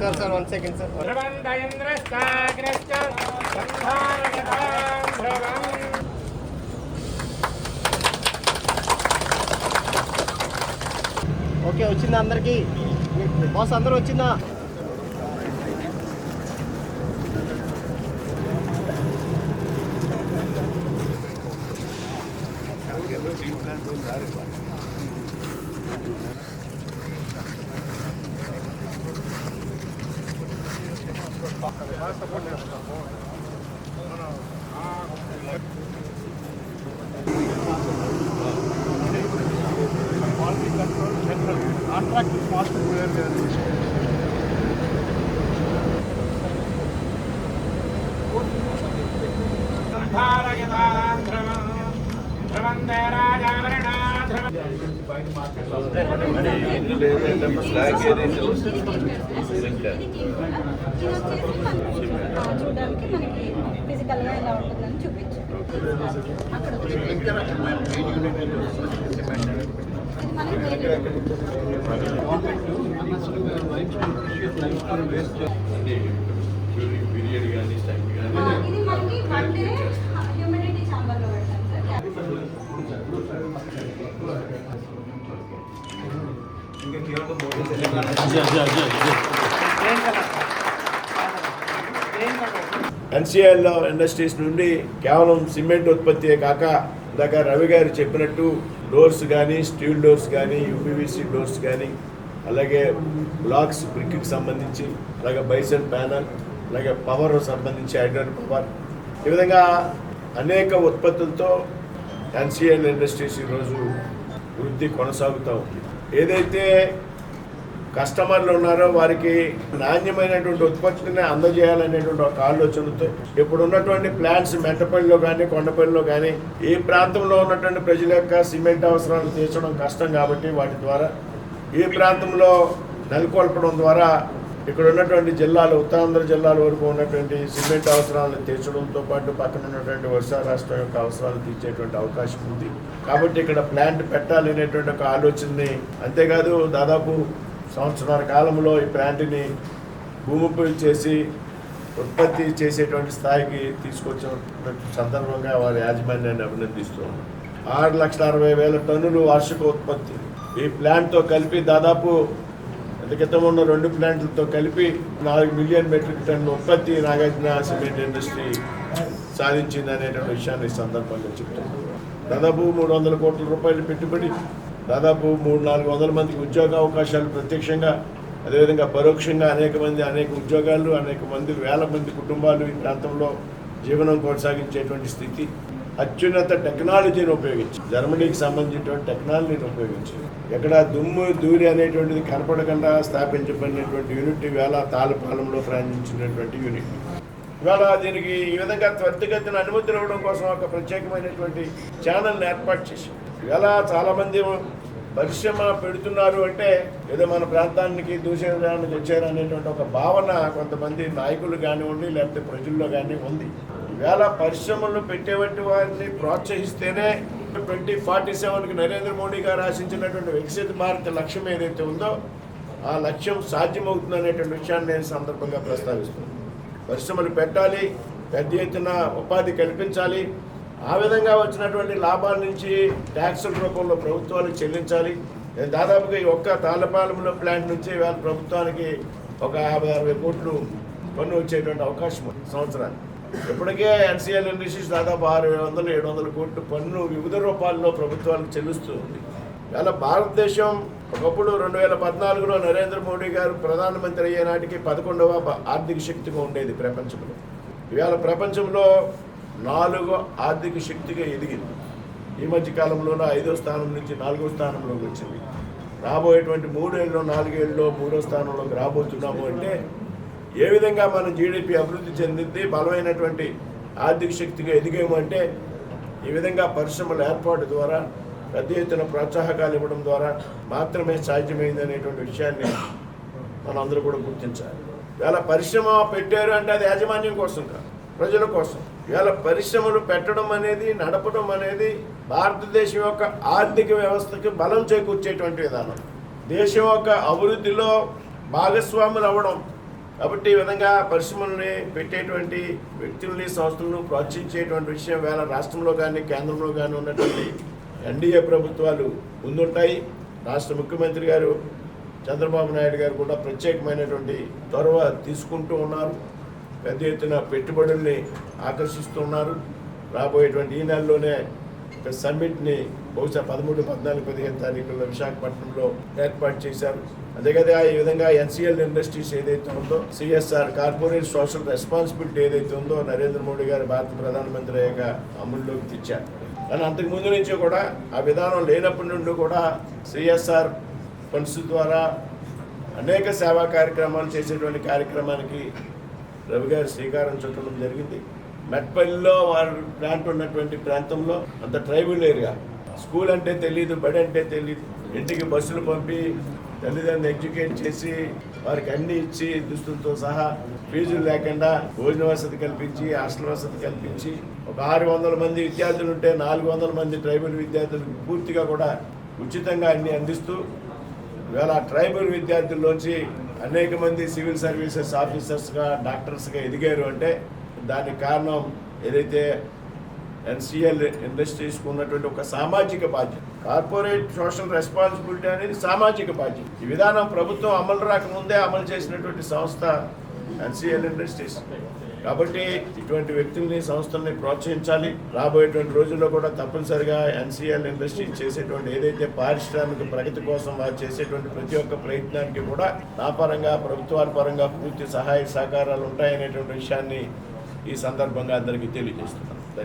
Sir sir one second sir. Okay వచ్చిందా అందరికి? Boss అందరూ వచ్చిందా? भारयतारं ध्रुवं ध्रुवन्दे राजावरणा చూడడానికి మనకి ఫిజికల్గా ఎలా ఉంటుందని అక్కడ మనకి ఇది మనకి వన్ డే హ్యూమిడిటీ ఛాంబర్లో పెడతాం సార్ ఎన్సీఎల్లో ఇండస్ట్రీస్ నుండి కేవలం సిమెంట్ ఉత్పత్తియే కాక ఇందాక రవి గారు చెప్పినట్టు డోర్స్ కానీ స్టీల్ డోర్స్ కానీ యూపీవీసీ డోర్స్ కానీ అలాగే బ్లాక్స్ బ్రిక్కి సంబంధించి అలాగే బైసన్ ప్యానల్ అలాగే పవర్ సంబంధించి హైడ్రోన్ పవర్. ఈ విధంగా అనేక ఉత్పత్తులతో ఎన్సిఎల్ ఇండస్ట్రీస్ ఈరోజు వృద్ధి కొనసాగుతూ ఉంది. ఏదైతే కస్టమర్లు ఉన్నారో వారికి నాణ్యమైనటువంటి ఉత్పత్తిని అందజేయాలనేటువంటి ఒక ఆలోచనతో ఇప్పుడు ఉన్నటువంటి ప్లాంట్స్ మెట్టపల్లిలో కానీ కొండపల్లిలో కానీ ఈ ప్రాంతంలో ఉన్నటువంటి ప్రజల యొక్క సిమెంట్ అవసరాలు తీర్చడం కష్టం కాబట్టి వాటి ద్వారా ఈ ప్రాంతంలో నెలకొల్పడం ద్వారా ఇక్కడ ఉన్నటువంటి జిల్లాలు ఉత్తరాంధ్ర జిల్లాల వరకు ఉన్నటువంటి సిమెంట్ అవసరాలను తీర్చడంతో పాటు పక్కన ఉన్నటువంటి వర్షా రాష్ట్రం యొక్క అవసరాలు తీర్చేటువంటి అవకాశం ఉంది. కాబట్టి ఇక్కడ ప్లాంట్ పెట్టాలి అనేటువంటి ఒక ఆలోచనని అంతేకాదు దాదాపు సంవత్సరాల కాలంలో ఈ ప్లాంట్ని భూమిపై చేసి ఉత్పత్తి చేసేటువంటి స్థాయికి తీసుకొచ్చిన సందర్భంగా వారి యాజమాన్యాన్ని అభినందిస్తున్నాం ఆరు లక్షల అరవై వేల టన్నులు వార్షిక ఉత్పత్తి. ఈ ప్లాంట్తో కలిపి దాదాపు క్రితం ఉన్న రెండు ప్లాంట్లతో కలిపి నాలుగు మిలియన్ మెట్రిక్ టన్నుల ఉత్పత్తి నాగార్జున సిమెంట్ ఇండస్ట్రీ సాధించింది అనేటువంటి విషయాన్ని ఈ సందర్భంగా చెప్తాను దాదాపు మూడు వందల కోట్ల రూపాయలు పెట్టుబడి దాదాపు మూడు నాలుగు వందల మందికి ఉద్యోగ అవకాశాలు ప్రత్యక్షంగా అదేవిధంగా పరోక్షంగా అనేక మంది అనేక ఉద్యోగాలు అనేక మంది వేల మంది కుటుంబాలు ఈ ప్రాంతంలో జీవనం కొనసాగించేటువంటి స్థితి. అత్యున్నత టెక్నాలజీని ఉపయోగించి జర్మనీకి సంబంధించినటువంటి టెక్నాలజీని ఉపయోగించి ఎక్కడ దుమ్ము దూరి అనేటువంటిది కనపడకుండా స్థాపించబడినటువంటి యూనిట్ ఇవాళ తాళపాలెంలో ప్రయాణించినటువంటి యూనిట్ ఇవాళ దీనికి ఈ విధంగా త్వరితగతిన అనుమతులు ఇవ్వడం కోసం ఒక ప్రత్యేకమైనటువంటి ఛానల్ని ఏర్పాటు చేశాం ఇవాళ చాలామంది పరిశ్రమ పెడుతున్నారు అంటే ఏదో మన ప్రాంతానికి దూషించడానికి వచ్చారు అనేటువంటి ఒక భావన కొంతమంది నాయకులు కానివ్వండి లేకపోతే ప్రజల్లో కానీ ఉంది. వేళ పరిశ్రమలు పెట్టేవంటి వారిని ప్రోత్సహిస్తేనే ట్వంటీ ఫార్టీ సెవెన్కి నరేంద్ర మోడీ గారు ఆశించినటువంటి వికసిత భారత్ లక్ష్యం ఏదైతే ఉందో ఆ లక్ష్యం సాధ్యమవుతుంది అనేటువంటి విషయాన్ని నేను సందర్భంగా ప్రస్తావిస్తున్నాను. పరిశ్రమలు పెట్టాలి పెద్ద ఎత్తున ఉపాధి కల్పించాలి. ఆ విధంగా వచ్చినటువంటి లాభాల నుంచి ట్యాక్సుల రూపంలో ప్రభుత్వాలు చెల్లించాలి. నేను దాదాపుగా ఈ ఒక్క తాళ్ళపాలెంలో ప్లాంట్ నుంచి ఇవాళ ప్రభుత్వానికి ఒక యాభై అరవై కోట్లు పన్ను వచ్చేటువంటి అవకాశం ఉంది సంవత్సరానికి. ఇప్పటికే ఎన్సీఎల్ ఇండస్ట్రీస్ దాదాపు ఆరు వందలు ఏడు వందల కోట్లు పన్ను వివిధ రూపాల్లో ప్రభుత్వాలకు చెల్లిస్తూ ఉంది. ఇవాళ భారతదేశం ఒకప్పుడు రెండు వేల పద్నాలుగులో నరేంద్ర మోడీ గారు ప్రధానమంత్రి అయ్యే నాటికి పదకొండవ ఆర్థిక శక్తిగా ఉండేది ప్రపంచంలో. ఇవాళ ప్రపంచంలో నాలుగో ఆర్థిక శక్తిగా ఎదిగింది. ఈ మధ్య కాలంలోనూ ఐదో స్థానం నుంచి నాలుగో స్థానంలోకి వచ్చింది. రాబోయేటువంటి మూడేళ్ళు నాలుగేళ్ళలో మూడో స్థానంలోకి రాబోతున్నాము అంటే ఏ విధంగా మన జీడిపి అభివృద్ధి చెందింది బలమైనటువంటి ఆర్థిక శక్తిగా ఎదిగేమంటే ఈ విధంగా పరిశ్రమల ఏర్పాటు ద్వారా పెద్ద ఎత్తున ప్రోత్సాహకాలు ఇవ్వడం ద్వారా మాత్రమే సాధ్యమైంది అనేటువంటి విషయాన్ని మనందరూ కూడా గుర్తించాలి. ఇవాళ పరిశ్రమ పెట్టారు అంటే అది యాజమాన్యం కోసం కాదు ప్రజల కోసం. ఇవాళ పరిశ్రమలు పెట్టడం అనేది నడపడం అనేది భారతదేశం యొక్క ఆర్థిక వ్యవస్థకి బలం చేకూర్చేటువంటి విధానం. దేశం యొక్క అభివృద్ధిలో భాగస్వాములు అవ్వడం కాబట్టి ఈ విధంగా పరిశ్రమల్ని పెట్టేటువంటి వ్యక్తుల్ని సంస్థలను ప్రోత్సహించేటువంటి విషయం వేళ రాష్ట్రంలో కానీ కేంద్రంలో కానీ ఉన్నటువంటి ఎన్డీఏ ప్రభుత్వాలు ముందుంటాయి. రాష్ట్ర ముఖ్యమంత్రి గారు చంద్రబాబు నాయుడు గారు కూడా ప్రత్యేకమైనటువంటి చొరవ తీసుకుంటూ ఉన్నారు. పెద్ద ఎత్తున పెట్టుబడుల్ని ఆకర్షిస్తున్నారు రాబోయేటువంటి ఈ నెలలోనే ఒక సమ్మిట్ని బహుశా పదమూడు పద్నాలుగు పదిహేను తారీఖుల్లో విశాఖపట్నంలో ఏర్పాటు చేశారు. అదేగదే ఈ విధంగా ఎన్సీఎల్ ఇండస్ట్రీస్ ఏదైతే ఉందో సిఎస్ఆర్ కార్పొరేట్ సోషల్ రెస్పాన్సిబిలిటీ ఏదైతే ఉందో నరేంద్ర మోడీ గారు భారత ప్రధానమంత్రి యొక్క అమల్లోకి తెచ్చారు. కానీ అంతకు ముందు నుంచి కూడా ఆ విధానం లేనప్పటి నుండి కూడా సిఎస్ఆర్ ఫండ్స్ ద్వారా అనేక సేవా కార్యక్రమాలు చేసేటువంటి కార్యక్రమానికి రవి గారు శ్రీకారం చుట్టడం జరిగింది. మెట్పల్లిలో వారు ప్లాంట్ ఉన్నటువంటి ప్రాంతంలో అంత ట్రైబుల్ ఏరియా స్కూల్ అంటే తెలియదు బడి అంటే తెలియదు ఇంటికి బస్సులు పంపి తల్లిదండ్రులు ఎడ్యుకేట్ చేసి వారికి అన్ని ఇచ్చి దుస్తులతో సహా ఫీజులు లేకుండా భోజన వసతి కల్పించి హాస్టల్ వసతి కల్పించి ఒక ఆరు వందల మంది విద్యార్థులు ఉంటే నాలుగు వందల మంది ట్రైబల్ విద్యార్థులకు పూర్తిగా కూడా ఉచితంగా అన్ని అందిస్తూ ఇవాళ ట్రైబల్ విద్యార్థుల్లోంచి అనేక మంది సివిల్ సర్వీసెస్ ఆఫీసర్స్గా డాక్టర్స్గా ఎదిగారు అంటే దానికి కారణం ఏదైతే ఎన్సిఎల్ ఇండస్ట్రీస్కి ఉన్నటువంటి ఒక సామాజిక బాధ్యత. కార్పొరేట్ సోషల్ రెస్పాన్సిబిలిటీ అనేది సామాజిక బాధ్యత. ఈ విధానం ప్రభుత్వం అమలు రాకముందే అమలు చేసినటువంటి సంస్థ ఎన్సిఎల్ ఇండస్ట్రీస్. కాబట్టి ఇటువంటి వ్యక్తుల్ని సంస్థల్ని ప్రోత్సహించాలి. రాబోయేటువంటి రోజుల్లో కూడా తప్పనిసరిగా ఎన్సీఎల్ ఇండస్ట్రీ చేసేటువంటి ఏదైతే పారిశ్రామిక ప్రగతి కోసం వారు చేసేటువంటి ప్రతి ఒక్క ప్రయత్నానికి కూడా నా పరంగా ప్రభుత్వాల పరంగా పూర్తి సహాయ సహకారాలు ఉంటాయనేటువంటి విషయాన్ని ఈ సందర్భంగా అందరికీ తెలియజేస్తున్నాను.